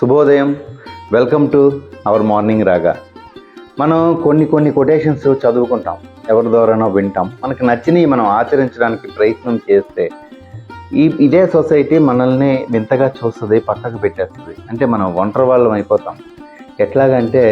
శుభోదయం. Welcome to our morning రాగా మనం కొన్ని కొన్ని కొటేషన్స్ చదువుకుంటాం. ఎవరి ద్వారానో వింటాం. మనకు నచ్చినవి మనం ఆచరించడానికి ప్రయత్నం చేస్తే ఈ ఇదే సొసైటీ మనల్ని వింతగా చూస్తుంది పక్కకు పెట్టేస్తుంది. అంటే మనం ఒంటరి వాళ్ళం అయిపోతాం. ఎట్లాగంటే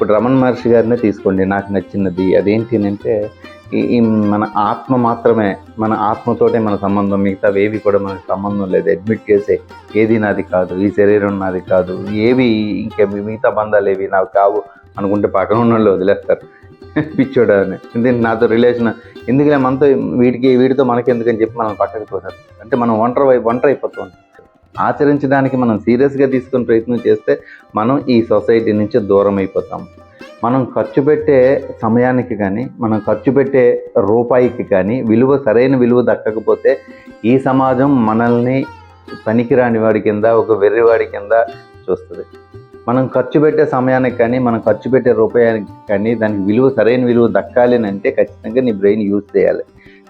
ఇప్పుడు రమణ మహర్షి గారినే తీసుకోండి నాకు నచ్చినది. అదేంటి అంటే ఈ మన ఆత్మ మాత్రమే మన ఆత్మతోటే మన సంబంధం మిగతా ఏవి కూడా మనకు సంబంధం లేదు. అడ్మిట్ చేసే ఏది నాది కాదు ఈ శరీరం నాది కాదు ఏవి ఇంకా మిగతా బంధాలు ఏవి నాకు కావు అనుకుంటే పక్కన ఉన్న వాళ్ళు వదిలేస్తారు. పిచ్చోడా అని. ఎందుకంటే నాతో రిలేషన్ ఎందుకంటే మనతో వీటికి వీటితో మనకి ఎందుకని చెప్పి మనం పక్కకి పోతారు అంటే మనం ఒంటరి వై- ఒంటరి అయిపోతుంది ఆచరించడానికి మనం సీరియస్గా తీసుకుని ప్రయత్నం చేస్తే మనం ఈ సొసైటీ నుంచి దూరం అయిపోతాం. మనం ఖర్చు పెట్టే సమయానికి కానీ మనం ఖర్చు పెట్టే రూపాయికి కానీ విలువ సరైన విలువ దక్కకపోతే ఈ సమాజం మనల్ని పనికిరాని వాడి కింద ఒక వెర్రివాడి కింద చూస్తుంది. మనం ఖర్చు పెట్టే సమయానికి కానీ మనం ఖర్చు పెట్టే రూపాయానికి కానీ దానికి విలువ సరైన విలువ దక్కాలి అని అంటే ఖచ్చితంగా నీ బ్రెయిన్ యూజ్ చేయాలి.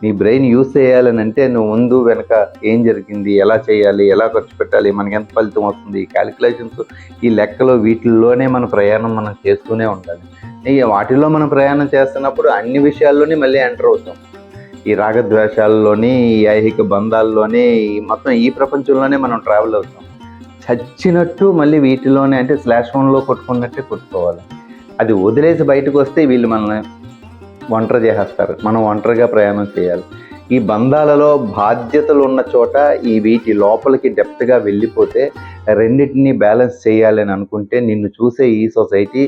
నీ బ్రెయిన్ యూస్ చేయాలని అంటే నువ్వు ముందు వెనక ఏం జరిగింది ఎలా చేయాలి ఎలా ఖర్చు పెట్టాలి మనకి ఎంత ఫలితం వస్తుంది క్యాలిక్యులేషన్స్ ఈ లెక్కలు వీటిల్లోనే మన ప్రయాణం మనం చేస్తూనే ఉండాలి. వాటిలో మనం ప్రయాణం చేస్తున్నప్పుడు అన్ని విషయాల్లోనే మళ్ళీ ఎంటర్ అవుతాం. ఈ రాగద్వేషాల్లోని ఈ ఐహిక బంధాల్లోని మొత్తం ఈ ప్రపంచంలోనే మనం ట్రావెల్ అవుతాం. చచ్చినట్టు మళ్ళీ వీటిలోనే అంటే స్లాష్ వన్లో కొట్టుకున్నట్టే కొట్టుకోవాలి. అది వదిలేసి బయటకు వస్తే వీళ్ళు మనల్ని ఒంటరి చేసేస్తారు. మనం ఒంటరిగా ప్రయాణం చేయాలి. ఈ బంధాలలో బాధ్యతలు ఉన్న చోట ఈ వీటి లోపలికి డెప్త్గా వెళ్ళిపోతే రెండింటినీ బ్యాలెన్స్ చేయాలి అని అనుకుంటే నిన్ను చూసే ఈ సొసైటీ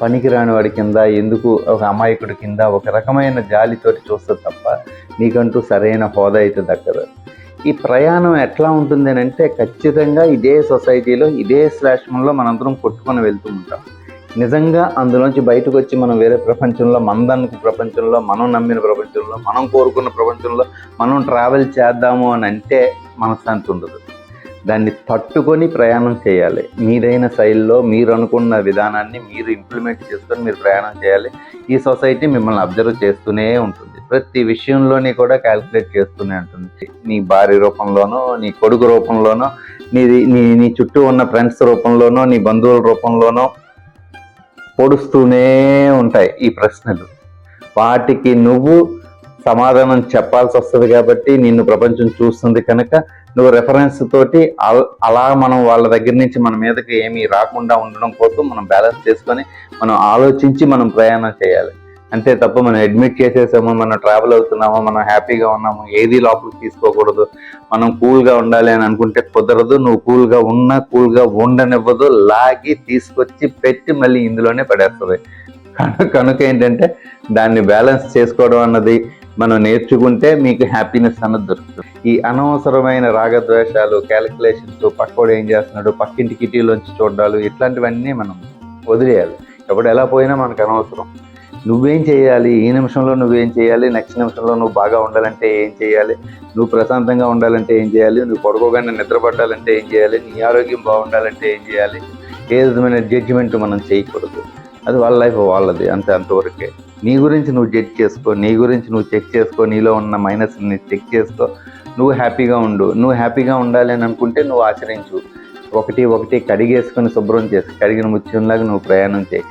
పనికిరాని వాడి కింద ఎందుకు ఒక అమాయకుడి కింద ఒక రకమైన జాలితోటి చూస్తుంది తప్ప నీకంటూ సరైన హోదా అయితే దక్కదు. ఈ ప్రయాణం ఎట్లా ఉంటుంది అని అంటే ఖచ్చితంగా ఇదే సొసైటీలో ఇదే శ్లాష్మంలో మనందరం కొట్టుకొని వెళ్తూ ఉంటాం. నిజంగా అందులోంచి బయటకు వచ్చి మనం వేరే ప్రపంచంలో మందనుకు ప్రపంచంలో మనం నమ్మిన ప్రపంచంలో మనం కోరుకున్న ప్రపంచంలో మనం ట్రావెల్ చేద్దాము అని అంటే మనశ్శాంతి ఉండదు. దాన్ని తట్టుకొని ప్రయాణం చేయాలి. మీరైన శైలిలో మీరు అనుకున్న విధానాన్ని మీరు ఇంప్లిమెంట్ చేసుకొని మీరు ప్రయాణం చేయాలి. ఈ సొసైటీ మిమ్మల్ని అబ్జర్వ్ చేస్తూనే ఉంటుంది. ప్రతి విషయంలోని కూడా క్యాల్కులేట్ చేస్తూనే ఉంటుంది. నీ భార్య రూపంలోనో నీ కొడుకు రూపంలోనో నీ నీ నీ చుట్టూ ఉన్న ఫ్రెండ్స్ రూపంలోనో నీ బంధువుల రూపంలోనో పొడుస్తూనే ఉంటాయి ఈ ప్రశ్నలు. వాటికి నువ్వు సమాధానం చెప్పాల్సి వస్తుంది కాబట్టి నిన్ను ప్రపంచం చూస్తుంది కనుక నువ్వు రెఫరెన్స్ తోటి అలా మనం వాళ్ళ దగ్గర నుంచి మన మీదకి ఏమీ రాకుండా ఉండడం కోసం మనం బ్యాలెన్స్ చేసుకొని మనం ఆలోచించి మనం ప్రయాణం చేయాలి. అంతే తప్ప మనం అడ్మిట్ చేసేసాము మనం ట్రావెల్ అవుతున్నాము మనం హ్యాపీగా ఉన్నాము ఏది లోపలికి తీసుకోకూడదు. మనం కూల్గా ఉండాలి అని అనుకుంటే కుదరదు. నువ్వు కూల్గా ఉన్నా కూల్గా ఉండనివ్వదు. లాగి తీసుకొచ్చి పెట్టి మళ్ళీ ఇందులోనే పడేస్తుంది. కనుక కనుక ఏంటంటే దాన్ని బ్యాలెన్స్ చేసుకోవడం అన్నది మనం నేర్చుకుంటే మీకు హ్యాపీనెస్ అన్నది దొరుకుతుంది. ఈ అనవసరమైన రాగద్వేషాలు క్యాలిక్యులేషన్స్ పక్కోడు ఏం చేస్తున్నాడు పక్కింటి కిటీలోంచి చూడాలి ఇట్లాంటివన్నీ మనం వదిలేయాలి. ఎప్పుడు ఎలా పోయినా మనకు అనవసరం. నువ్వేం చేయాలి? ఈ నిమిషంలో నువ్వేం చేయాలి? నెక్స్ట్ నిమిషంలో నువ్వు బాగా ఉండాలంటే ఏం చేయాలి? నువ్వు ప్రశాంతంగా ఉండాలంటే ఏం చేయాలి? నువ్వు పడుకోగానే నిద్రపడాలంటే ఏం చేయాలి? నీ ఆరోగ్యం బాగుండాలంటే ఏం చేయాలి? ఏ విధమైన జడ్జిమెంట్ మనం చేయకూడదు. అది వాళ్ళ లైఫ్ వాళ్ళది అంతే అంతవరకే. నీ గురించి నువ్వు జడ్జ్ చేసుకో నీ గురించి నువ్వు చెక్ చేసుకో నీలో ఉన్న మైనస్ని చెక్ చేసుకో. నువ్వు హ్యాపీగా ఉండు. నువ్వు హ్యాపీగా ఉండాలి అని అనుకుంటే నువ్వు ఆచరించు. ఒకటి ఒకటి కడిగేసుకొని శుభ్రం చేసి కడిగిన ముత్యంలాగా నువ్వు ప్రయాణం చేయి.